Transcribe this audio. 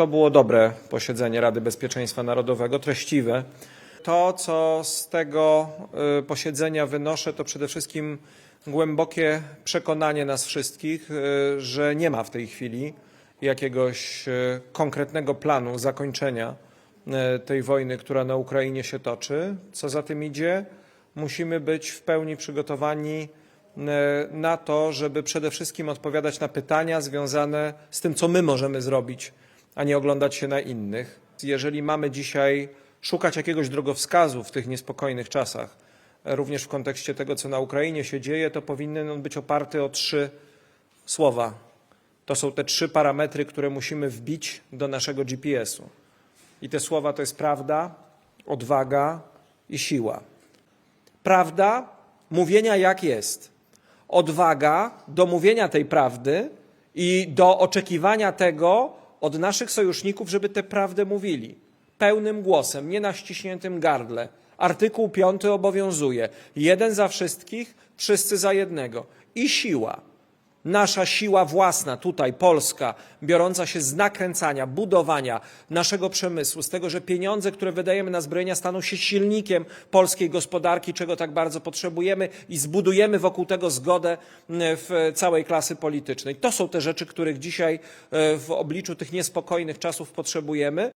to było dobre posiedzenie Rady Bezpieczeństwa Narodowego, treściwe. To, co z tego y, posiedzenia wynoszę, to przede wszystkim głębokie przekonanie nas wszystkich, y, że nie ma w tej chwili jakiegoś y, konkretnego planu zakończenia tej wojny, która na Ukrainie się toczy. Co za tym idzie, musimy być w pełni przygotowani na to, żeby przede wszystkim odpowiadać na pytania związane z tym, co my możemy zrobić, a nie oglądać się na innych. Jeżeli mamy dzisiaj szukać jakiegoś drogowskazu w tych niespokojnych czasach, e, również w kontekście tego, co na Ukrainie się dzieje, to powinien on być oparty o trzy słowa. To są te trzy parametry, które musimy wbić do naszego GPS-u. I te słowa to jest prawda, odwaga i siła. Prawda mówienia jak jest. Odwaga do mówienia tej prawdy i do oczekiwania tego od naszych sojuszników, żeby tę prawdę mówili. Pełnym głosem, nie na ściśniętym gardle. Artykuł 5 obowiązuje. Jeden za wszystkich, wszyscy za jednego. I siła. Nasza siła własna, tutaj Polska, biorąca się z nakręcania, budowania naszego przemysłu, z tego, że pieniądze, które wydajemy na zbrojenia, staną się silnikiem polskiej gospodarki, czego tak bardzo potrzebujemy, i zbudujemy wokół tego zgodę m, w całej klasy politycznej. To są te rzeczy, których dzisiaj e, w obliczu tych niespokojnych czasów potrzebujemy.